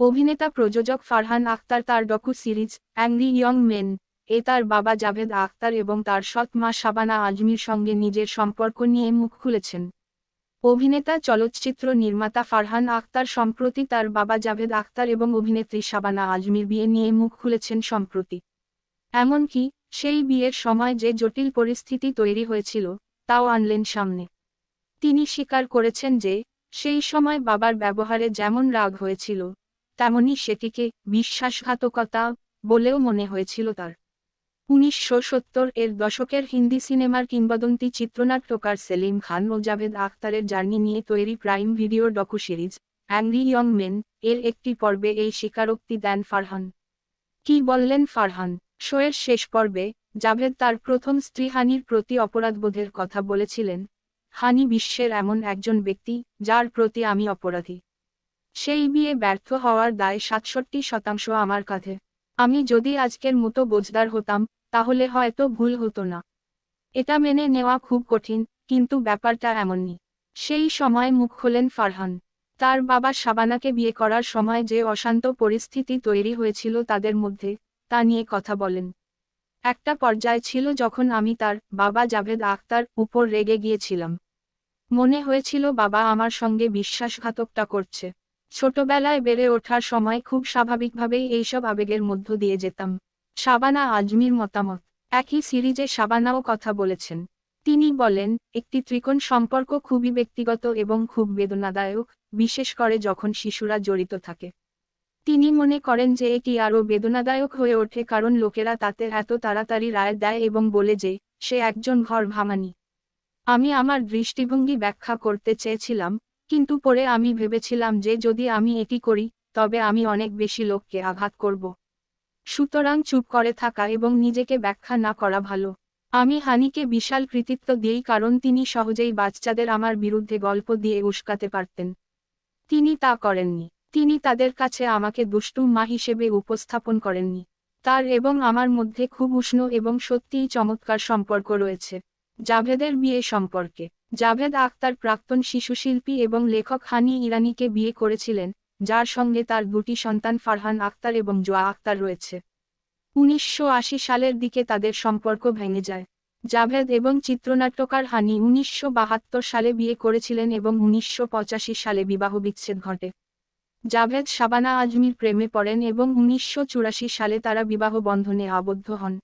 অভিনেতা প্রযোজক ফারহান আখতার তার docu series angry young men. এ তার বাবা জাভেদ আখতার এবং তার সৎ মা শাবানা আজমির সঙ্গে নিজের সম্পর্ক নিয়ে মুখ খুলেছেন। অভিনেতা, চলচ্চিত্র নির্মাতা ফারহান আখতার সম্প্রতি তার বাবা জাভেদ আখতার এবং অভিনেত্রী শাবানা আজমির বিয়ে নিয়ে মুখ খুলেছেন সম্প্রতি। এমনকি, সেই বিয়ের সময় যে জটিল পরিস্থিতি তৈরি হয়েছিল, তাও আনলেন সামনে। তিনি স্বীকার করেছেন যে, সেই সময় বাবার ব্যবহারে যেমন রাগ হয়েছিল তেমনি সেটিকে বিশ্বাসঘাতকতা বলেও মনে হয়েছিল তার। উনিশশো সত্তর এর দশকের হিন্দি সিনেমার কিংবদন্তি চিত্রনাট্যকার সেলিম খান ও জাভেদ আখতারের জার্নি নিয়ে তৈরি prime video docu series angry young men এর একটি পর্বে এই স্বীকারোক্তি দেন ফারহান। কি বললেন ফারহান? শোয়ের শেষ পর্বে জাভেদ তার প্রথম স্ত্রী হানির প্রতি অপরাধবোধের কথা বলেছিলেন। হানি বিশ্বের এমন একজন ব্যক্তি যার প্রতি আমি অপরাধী। সেই বিয়ে ব্যর্থ হওয়ার দায় সাতষট্টি শতাংশ আমার কাঁধে। আমি যদি আজকের মতো বোঝদার হতাম, তাহলে হয়তো ভুল হতো না। এটা মেনে নেওয়া খুব কঠিন, কিন্তু ব্যাপারটা এমনই। সেই সময় মুখ খোলেন ফারহান। তার বাবা শাবানাকে বিয়ে করার সময় যে অশান্ত পরিস্থিতি তৈরি হয়েছিল তাদের মধ্যে, তা নিয়ে কথা বলেন। একটা পর্যায় ছিল যখন আমি তার বাবা জাভেদ আখতার উপর রেগে গিয়েছিলাম। মনে হয়েছিল বাবা আমার সঙ্গে বিশ্বাসঘাতকটা করছে। ছোটবেলায় বেড়ে ওঠার সময় খুব স্বাভাবিকভাবেই এইসব আবেগের মধ্য দিয়ে যেতাম। শাবানা আজমির মতামত, একই সিরিজে শাবানাও কথা বলেছেন। তিনি বলেন, একটি ত্রিকোণ সম্পর্ক খুবই ব্যক্তিগত এবং খুব বেদনাদায়ক, বিশেষ করে যখন শিশুরা জড়িত থাকে। তিনি মনে করেন যে এটি আরও বেদনাদায়ক হয়ে ওঠে কারণ লোকেরা তাতে এত তাড়াতাড়ি রায় দেয় এবং বলে যে, সে একজন ঘর ভামানি আমি আমার দৃষ্টিভঙ্গি ব্যাখ্যা করতে চেয়েছিলাম কিন্তু পরে আমি ভেবেছিলাম যে যদি আমি এটি করি, তবে আমি অনেক বেশি লোককে আঘাত করব। সুতরাং চুপ করে থাকা এবং নিজেকে ব্যাখ্যা না করা ভালো। আমি হানিকে বিশাল কৃতিত্ব দিই কারণ তিনি সহজেই বাচ্চাদের আমার বিরুদ্ধে গল্প দিয়ে উস্কাতে পারতেন। তিনি তা করেননি। তিনি তাদের কাছে আমাকে দুষ্টু মা হিসেবে উপস্থাপন করেননি। তার এবং আমার মধ্যে খুব উষ্ণ এবং সত্যিই চমৎকার সম্পর্ক রয়েছে। জাভেদের বিয়ে সম্পর্কে। জাভেদ আখতার প্রাক্তন শিশুশিল্পী এবং লেখক হানি ইরানিকে বিয়ে করেছিলেন, যার সঙ্গে তার দুটি সন্তান ফারহান আখতার এবং জোয়া আখতার রয়েছে। উনিশশো আশি সালের দিকে তাদের সম্পর্ক ভেঙে যায়। জাভেদ এবং চিত্রনাট্যকার হানি উনিশশো বাহাত্তর সালে বিয়ে করেছিলেন এবং উনিশশো পঁচাশি সালে বিবাহ বিচ্ছেদ ঘটে। জাভেদ শাবানা আজমির প্রেমে পড়েন এবং উনিশশো চুরাশি সালে তারা বিবাহ বন্ধনে আবদ্ধ হন।